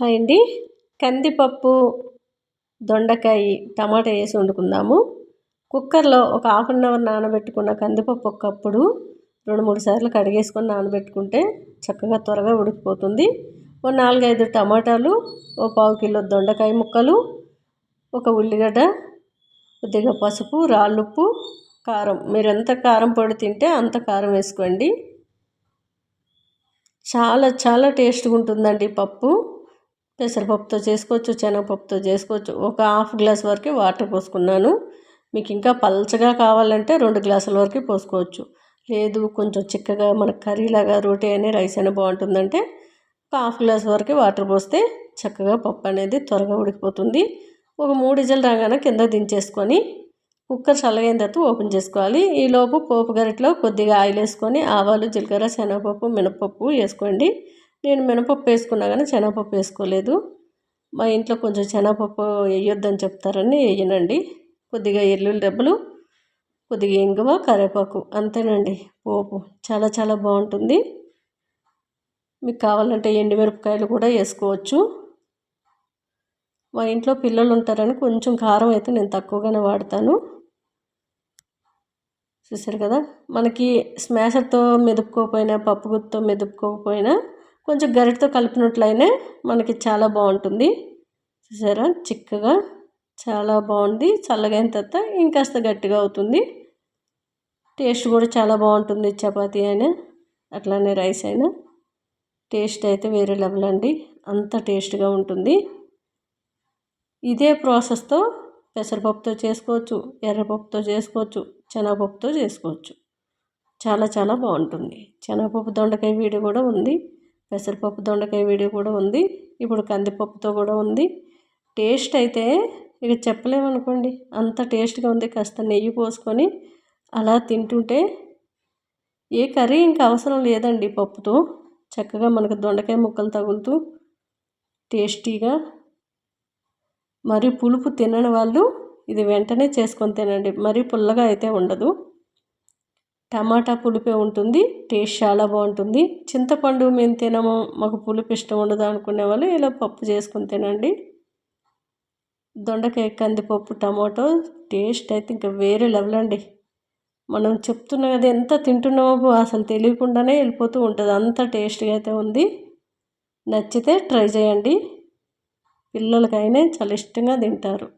Hi అండి. కందిపప్పు దొండకాయ టమాటా వేసి వండుకుందాము. కుక్కర్లో ఒక హాఫ్ అన్ అవర్ నానబెట్టుకున్న కందిపప్పు ఒకప్పుడు రెండు మూడు సార్లు కడిగేసుకొని నానబెట్టుకుంటే చక్కగా త్వరగా ఉడికిపోతుంది. ఓ నాలుగైదు టమాటాలు ఓ పావు కిలో దొండకాయ ముక్కలు ఒక ఉల్లిగడ్డ కొద్దిగా పసుపు రాళ్ళుప్పు కారం. మీరు ఎంత కారం పొడి తింటే అంత కారం వేసుకోండి. చాలా చాలా టేస్ట్గా ఉంటుందండి పప్పు. పెసరపప్పుతో చేసుకోవచ్చు శనగపప్పుతో చేసుకోవచ్చు. ఒక హాఫ్ గ్లాస్ వరకు వాటర్ పోసుకున్నాను. మీకు ఇంకా పల్చగా కావాలంటే రెండు గ్లాసుల వరకు పోసుకోవచ్చు. లేదు కొంచెం చిక్కగా మన కర్రీలాగా రోటీ అయినా రైస్ అయినా బాగుంటుందంటే ఒక హాఫ్ గ్లాస్ వరకు వాటర్ పోస్తే చక్కగా పప్పు అనేది త్వరగా ఉడికిపోతుంది. ఒక మూడు ఇజలు రాగానే కింద దించేసుకొని కుక్కర్ చల్లగైన తర్వాత ఓపెన్ చేసుకోవాలి. ఈలోపు పోపు గరిటలో కొద్దిగా ఆయిల్ వేసుకొని ఆవాలు జీలకర్ర శనగపప్పు మినపప్పు వేసుకోండి. నేను మినపప్పు వేసుకున్నా కానీ శనగపప్పు వేసుకోలేదు. మా ఇంట్లో కొంచెం శనగపప్పు వేయొద్దని చెప్తారని వేయనండి. కొద్దిగా ఎల్లుల్లి దెబ్బలు కొద్దిగా ఇంగువ కరివేపాకు అంతేనండి. పోపు చాలా చాలా బాగుంటుంది. మీకు కావాలంటే ఎండుమిరపకాయలు కూడా వేసుకోవచ్చు. మా ఇంట్లో పిల్లలు ఉంటారని కొంచెం కారం అయితే నేను తక్కువగానే వాడతాను. చూసారు కదా? మనకి స్మాషర్తో మెదుపుకోకపోయినా పప్పు గుత్తో మెదుపుకోకపోయినా కొంచెం గరిటతో కలిపినట్లయినా మనకి చాలా బాగుంటుంది. చూసారా? చిక్కగా చాలా బాగుంది. చల్లగైన తర్వాత ఇంకాస్త గట్టిగా అవుతుంది. టేస్ట్ కూడా చాలా బాగుంటుంది చపాతీ అయినా అట్లానే రైస్ అయినా. టేస్ట్ అయితే వేరే లెవెల్ అండి. అంత టేస్ట్గా ఉంటుంది. ఇదే ప్రాసెస్తో పెసరపప్పుతో చేసుకోవచ్చు ఎర్రపప్పుతో చేసుకోవచ్చు శనగపప్పుతో చేసుకోవచ్చు. చాలా చాలా బాగుంటుంది. శనగపప్పు దొండకాయ వీడియో కూడా ఉంది. పెసరపప్పు దొండకాయ వీడియో కూడా ఉంది. ఇప్పుడు కందిపప్పుతో కూడా ఉంది. టేస్ట్ అయితే ఇక చెప్పలేమనుకోండి. అంత టేస్ట్గా ఉంది. కాస్త నెయ్యి పోసుకొని అలా తింటుంటే ఏ కర్రీ ఇంకా అవసరం లేదండి పప్పుతో. చక్కగా మనకు దొండకాయ ముక్కలు తగులుతూ టేస్టీగా మరి పులుపు తినని వాళ్ళు ఇది వెంటనే చేసుకొని తినండి. మరీ పుల్లగా అయితే ఉండదు. టమాటా పులుపే ఉంటుంది టేస్ట్ చాలా బాగుంటుంది. చింతపండు మేము తినము మాకు పులుపు ఇష్టం ఉండదు అనుకునే వాళ్ళు ఇలా పప్పు చేసుకొని తినండి. దొండకాయ కందిపప్పు టమాటో టేస్ట్ అయితే ఇంకా వేరే లెవెల్ అండి. మనం చెప్తున్న కదా ఎంత తింటున్నామో అసలు తెలియకుండానే వెళ్ళిపోతూ ఉంటుంది. అంత టేస్ట్గా అయితే ఉంది. నచ్చితే ట్రై చేయండి. పిల్లలకైనా చాలా ఇష్టంగా తింటారు.